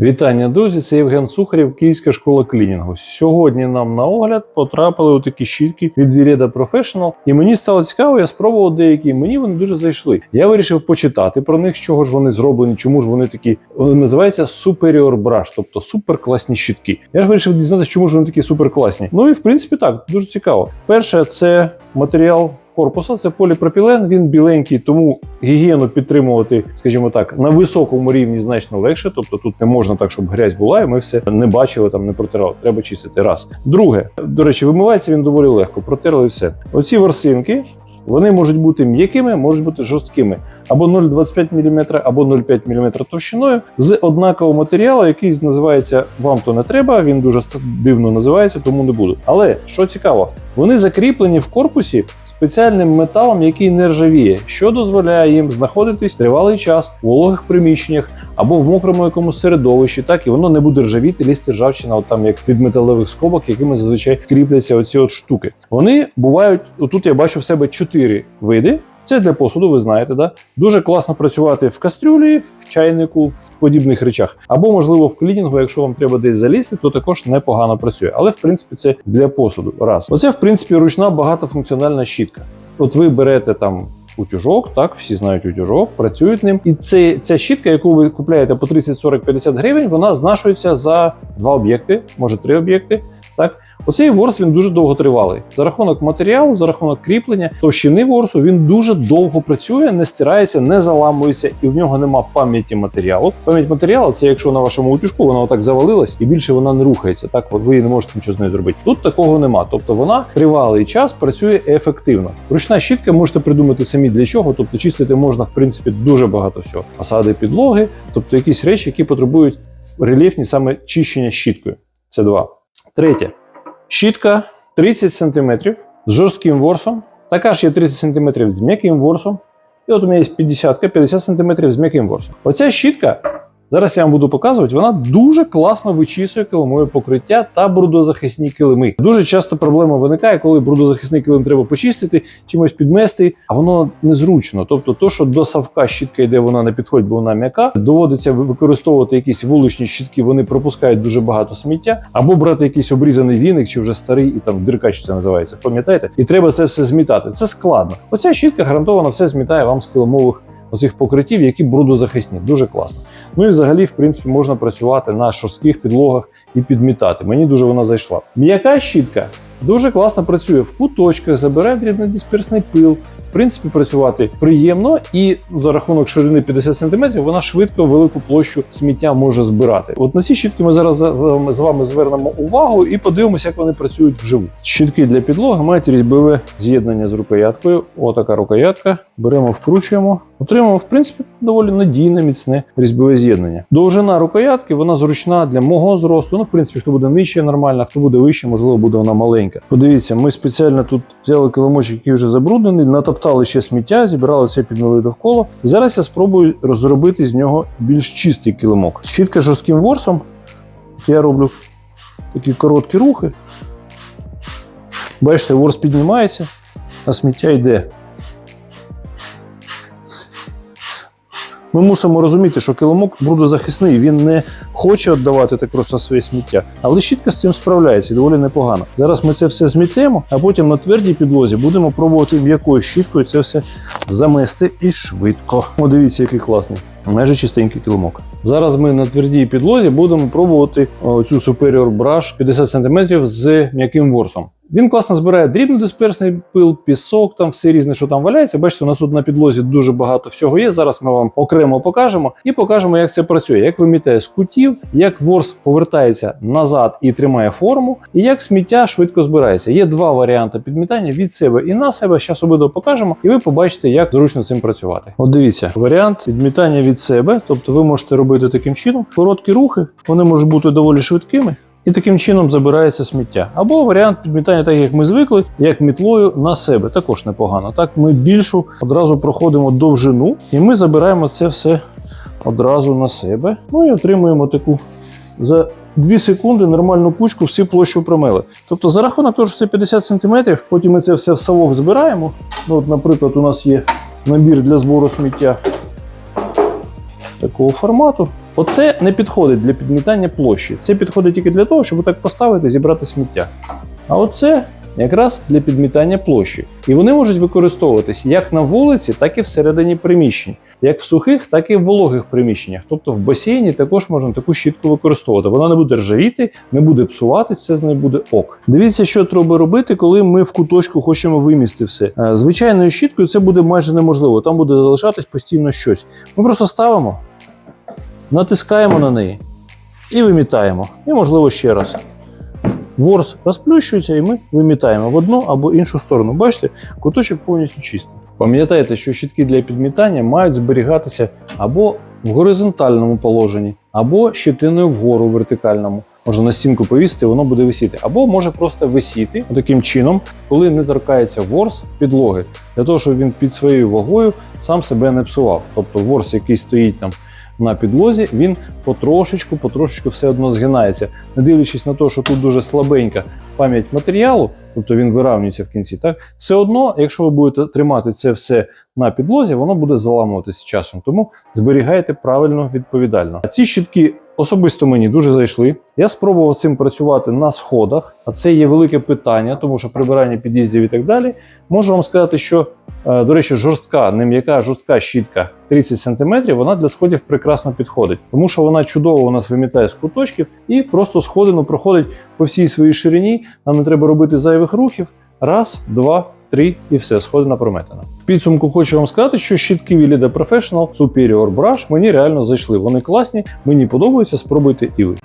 Вітання, друзі! Це Євген Сухарєв, Київська школа клінінгу. Сьогодні нам на огляд потрапили отакі щітки від Vireda Professional. І мені стало цікаво, я спробував деякі. Мені вони дуже зайшли. Я вирішив почитати про них, з чого ж вони зроблені, чому ж вони такі. Вони називаються Superior Brush, тобто суперкласні щітки. Я ж вирішив дізнатися, чому ж вони такі суперкласні. Ну і в принципі так, дуже цікаво. Перше, це матеріал корпуса, це поліпропілен, він біленький, тому гігієну підтримувати, скажімо так, на високому рівні значно легше. Тобто тут не можна так, щоб грязь була, і ми все не бачили, там не протирали. Треба чистити раз. Друге, до речі, вимивається він доволі легко. Протерли все. Оці ворсинки. Вони можуть бути м'якими, можуть бути жорсткими, або 0,25 мм, або 0,5 мм товщиною з однакового матеріалу, який називається Вам то не треба. Він дуже дивно називається, тому не буду. Але що цікаво, вони закріплені в корпусі спеціальним металом, який не ржавіє, що дозволяє їм знаходитись тривалий час у вологих приміщеннях або в мокрому якомусь середовищі, так і воно не буде ржавіти, лізти ржавчина, от там як від металевих скобок, якими зазвичай кріпляться оці от штуки. Вони бувають. Отут я бачу в себе чотири види. Це для посуду, ви знаєте, да? дуже класно працювати в кастрюлі, в чайнику, в подібних речах. Або, можливо, в клінінгу, якщо вам треба десь залізти, то також непогано працює. Але в принципі це для посуду. Раз. Оце, в принципі, ручна багатофункціональна щітка. От ви берете там. Утюжок, так, всі знають утюжок, працюють ним. І це, ця щітка, яку ви купляєте по 30, 40, 50 гривень, вона знашується за два об'єкти, може три об'єкти. Так, Оцей ворс він дуже довго тривалий. За рахунок матеріалу, за рахунок кріплення, товщини ворсу він дуже довго працює, не стирається, не заламується, і в нього нема пам'яті матеріалу. Пам'ять матеріалу це якщо на вашому утюжку вона отак завалилась і більше вона не рухається. Так, ви не можете нічого з нею зробити. Тут такого нема. Тобто вона тривалий час працює ефективно. Ручна щітка можете придумати самі для чого. Тобто чистити можна в принципі дуже багато всього. Фасади підлоги, тобто якісь речі, які потребують рельєфні саме чищення щіткою. Це два. Третє. Щітка 30 см з жорстким ворсом. Така ж є 30 см з м'яким ворсом. І от у мене є 50 50 см з м'яким ворсом. Оця щітка, зараз я вам буду показувати, вона дуже класно вичісує килимове покриття та брудозахисні килими. Дуже часто проблема виникає, коли брудозахисний килим треба почистити, чимось підмести, а воно незручно. Тобто, то, що до савка щітка йде, вона не підходить, бо вона м'яка. Доводиться використовувати якісь вуличні щітки, вони пропускають дуже багато сміття, або брати якийсь обрізаний віник, чи вже старий, і там диркач це називається. Пам'ятаєте? І треба це все змітати. Це складно. Оця щітка гарантовано все змітає вам з килимових оцих покриттів, які брудозахисні. Дуже класно. Ну і взагалі, в принципі, можна працювати на шорстких підлогах і підмітати. Мені дуже вона зайшла. М'яка щітка дуже класно працює в куточках, забирає дрібнодисперсний пил. Принципі, працювати приємно, і за рахунок ширини 50 см вона швидко велику площу сміття може збирати. От на ці щітки ми зараз з вами звернемо увагу і подивимося, як вони працюють вживу. Щітки для підлоги мають різьбове з'єднання з рукояткою. Отака рукоятка. Беремо, вкручуємо. Отримуємо, в принципі, доволі надійне, міцне різьбове з'єднання. Довжина рукоятки вона зручна для мого зросту. Ну, в принципі, хто буде нижче, нормально, хто буде вище, можливо, буде вона маленька. Подивіться, ми спеціально тут взяли килимочок, який вже забруднений, натоптали ще сміття, зібрали це підмили довкола. Зараз я спробую розробити з нього більш чистий килимок. Щітка жорстким ворсом. Я роблю такі короткі рухи. Бачите, ворс піднімається, а сміття йде. Ми мусимо розуміти, що килимок брудозахисний, він не хоче віддавати так просто своє сміття. Але щітка з цим справляється доволі непогано. Зараз ми це все змітемо, а потім на твердій підлозі будемо пробувати м'якою щіткою це все замести і швидко. О, дивіться, який класний. Майже чистенький килимок. Зараз ми на твердій підлозі будемо пробувати о, цю Superior Brush 50 см з м'яким ворсом. Він класно збирає дрібнодисперсний пил, пісок, там все різне, що там валяється. Бачите, у нас тут на підлозі дуже багато всього є. Зараз ми вам окремо покажемо і покажемо, як це працює, як вимітає з кутів, як ворс повертається назад і тримає форму, і як сміття швидко збирається. Є два варіанти підмітання від себе і на себе. Зараз обидва покажемо, і ви побачите, як зручно цим працювати. От дивіться, варіант підмітання від себе, тобто ви можете робити таким чином короткі рухи, вони можуть бути доволі швидкими. І таким чином забирається сміття. Або варіант підмітання, так як ми звикли, як мітлою на себе. Також непогано. Так ми більшу одразу проходимо довжину, і ми забираємо це все одразу на себе. Ну і отримуємо таку за 2 секунди нормальну кучку, всі площу промили. Тобто, за рахунок того, що це 50 см, потім ми це все в совок збираємо. Ну, от, Наприклад, у нас є набір для збору сміття. Такого формату. Оце не підходить для підмітання площі. Це підходить тільки для того, щоб так поставити зібрати сміття. А оце якраз для підмітання площі. І вони можуть використовуватись як на вулиці, так і всередині приміщень, як в сухих, так і в вологих приміщеннях. Тобто в басейні також можна таку щітку використовувати. Вона не буде ржавіти, не буде псуватись, все з нею буде ок. Дивіться, що треба робити, коли ми в куточку хочемо вимісти все. Е, Звичайною щіткою це буде майже неможливо. Там буде залишатись постійно щось. Ми просто ставимо, натискаємо на неї і вимітаємо. І можливо ще раз. Ворс розплющується, і ми вимітаємо в одну або іншу сторону. Бачите, куточок повністю чистий. Пам'ятайте, що щітки для підмітання мають зберігатися або в горизонтальному положенні, або щитиною вгору вертикальному. Можна на стінку повісити, воно буде висіти. Або може просто висіти таким чином, коли не торкається ворс підлоги, для того, щоб він під своєю вагою сам себе не псував. Тобто ворс, який стоїть там на підлозі, він потрошечку, потрошечку все одно згинається, не дивлячись на те, що тут дуже слабенька пам'ять матеріалу, тобто він виравнюється в кінці. Так все одно, якщо ви будете тримати це все на підлозі, воно буде заламуватися часом. Тому зберігайте правильно відповідально. А ці щітки особисто мені дуже зайшли. Я спробував цим працювати на сходах, а це є велике питання, тому що прибирання під'їздів і так далі. Можу вам сказати, що Е, До речі, жорстка, не м'яка, жорстка щітка 30 см, вона для сходів прекрасно підходить, тому що вона чудово у нас вимітає з куточків і просто сходину проходить по всій своїй ширині. Нам не треба робити зайвих рухів. Раз, два, три і все, сходи на прометена. В підсумку хочу вам сказати, що щітки Willida Professional Superior Brush мені реально зайшли. Вони класні, мені подобаються, спробуйте і ви.